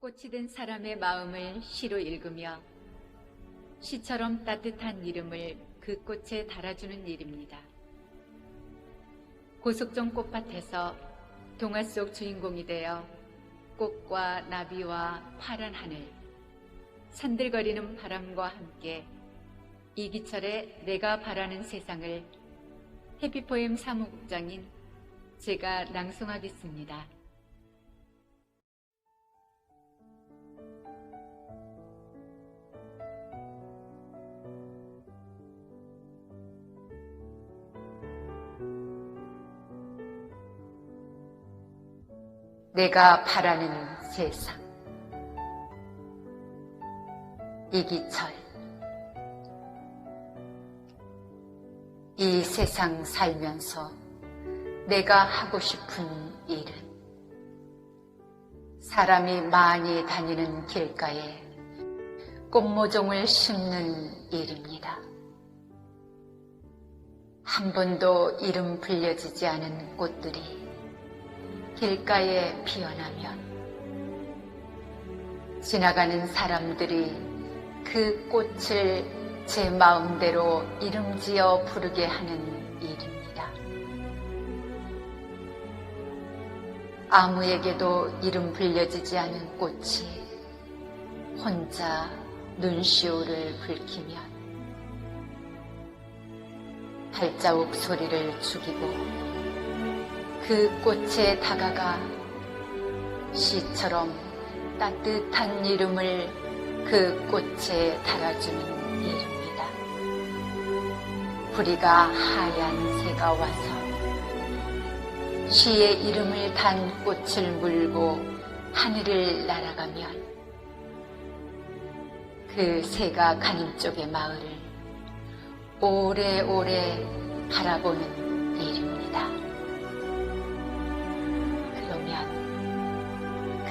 꽃이 든 사람의 마음을 시로 읽으며 시처럼 따뜻한 이름을 그 꽃에 달아주는 일입니다. 고속정 꽃밭에서 동화 속 주인공이 되어 꽃과 나비와 파란 하늘, 산들거리는 바람과 함께 이기철의 내가 바라는 세상을 해피포엠 사무국장인 제가 낭송하겠습니다. 내가 바라는 세상. 이기철. 이 세상 살면서 내가 하고 싶은 일은 사람이 많이 다니는 길가에 꽃모종을 심는 일입니다. 한 번도 이름 불려지지 않은 꽃들이 길가에 피어나면 지나가는 사람들이 그 꽃을 제 마음대로 이름 지어 부르게 하는 일입니다. 아무에게도 이름 불려지지 않은 꽃이 혼자 눈시울을 붉히면 발자국 소리를 죽이고 그 꽃에 다가가 시처럼 따뜻한 이름을 그 꽃에 달아주는 일입니다. 부리가 하얀 새가 와서 시의 이름을 단 꽃을 물고 하늘을 날아가면 그 새가 가는 쪽의 마을을 오래오래 바라보는 일입니다.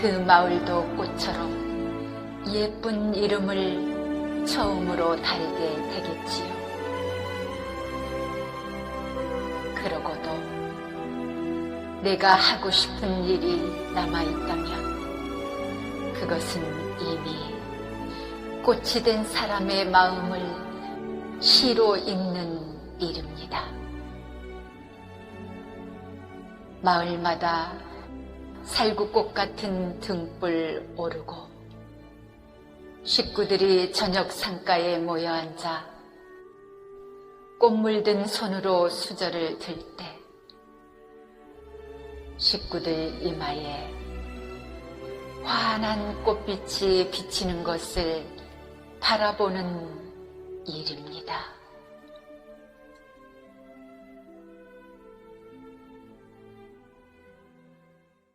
그 마을도 꽃처럼 예쁜 이름을 처음으로 달게 되겠지요. 그러고도 내가 하고 싶은 일이 남아있다면 그것은 이미 꽃이 된 사람의 마음을 시로 읽는 일입니다. 마을마다 살구꽃 같은 등불 오르고 식구들이 저녁 상가에 모여 앉아 꽃 물든 손으로 수저를 들 때 식구들 이마에 환한 꽃빛이 비치는 것을 바라보는 일입니다.